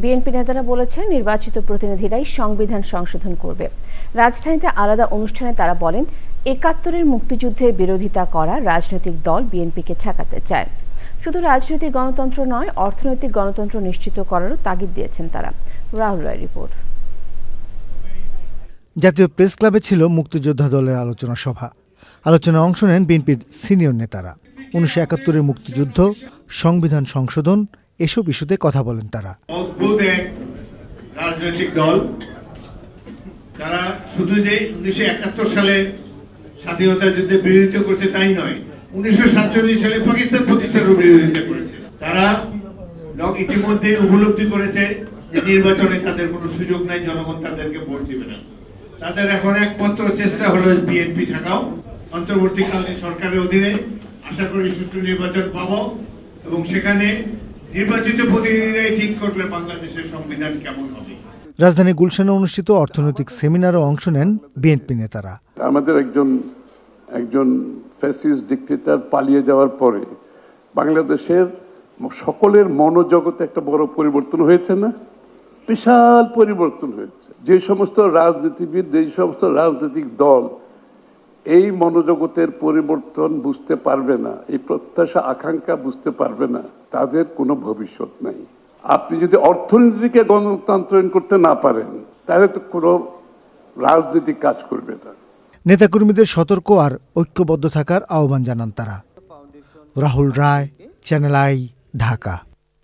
BNP নেতারা বলেছেন, নির্বাচিত প্রতিনিধিরাই সংবিধান সংশোধন করবে। রাজধানীতে আলাদা অনুষ্ঠানে তারা বলেন, একাত্তরের মুক্তিযুদ্ধের বিরোধিতা করা রাজনৈতিক দল বিএনপিকে ঠেকাতে চায়। শুধু রাজনৈতিক গণতন্ত্র নয়, অর্থনৈতিক গণতন্ত্র নিশ্চিত করারও তাগিদ দিয়েছেন তারা। রাহুল রায় রিপোর্ট। জাতীয় প্রেস ক্লাবে ছিল মুক্তিযোদ্ধা দলের আলোচনা সভা। আলোচনায় অংশ নেন বিএনপির সিনিয়র নেতারা। উনিশশো একাত্তরের মুক্তিযুদ্ধ, সংবিধান সংশোধন এসব ইস্যুতে কথা বলেন তারা। অদ্ভুত এক রাজনৈতিক দল। তারা শুধু যে উনিশশো একাত্তর সালে স্বাধীনতা যুদ্ধে বিরোধিতা করছে তাই নয়, উনিশশো সাতচল্লিশ সালে পাকিস্তান প্রতিষ্ঠারও বিরোধিতা করেছে। তারা ইতিমধ্যে উপলব্ধি করেছে যে নির্বাচনে তাদের কোনো সুযোগ নাই, জনগণ তাদেরকে ভোট দিবে না। তাদের এখন একমাত্র চেষ্টা হলো বিএনপি ঠেকাও অন্তর্বর্তীকালীন সরকারের অধীনে আশা করি সুষ্ঠু নির্বাচন পাবো এবং সেখানে নির্বাচিত প্রতিনিধিরাই ঠিক করবে বাংলাদেশের সংবিধান কেমন হবে? রাজধানী গুলশানে অনুষ্ঠিত অর্থনৈতিক সেমিনারে অংশ নেন বিএনপি নেতারা। আমাদের একজন একজন ফ্যাসিস্ট ডিক্টেটর পালিয়ে যাওয়ার পরে বাংলাদেশের সকলের মনোজগতে একটা বড় পরিবর্তন হয়েছে না? বিশাল পরিবর্তন হয়েছে। যে সমস্ত রাজনীতিবিদ যে সমস্ত রাজনৈতিক দল এই মনোজগতের পরিবর্তন বুঝতে পারবে না, এই প্রত্যাশা, আকাঙ্ক্ষা বুঝতে পারবে না, তাদের কোনো ভবিষ্যৎ নাই। আপনি যদি অর্থনীতিকে গণতন্ত্রায়ন করতে না পারেন, তাহলে তো কোনো রাজনীতি কাজ করবে না। নেতাকর্মীদের সতর্ক আর ঐক্যবদ্ধ থাকার আহ্বান জানান তারা। Rahul Roy, channel I, Dhaka.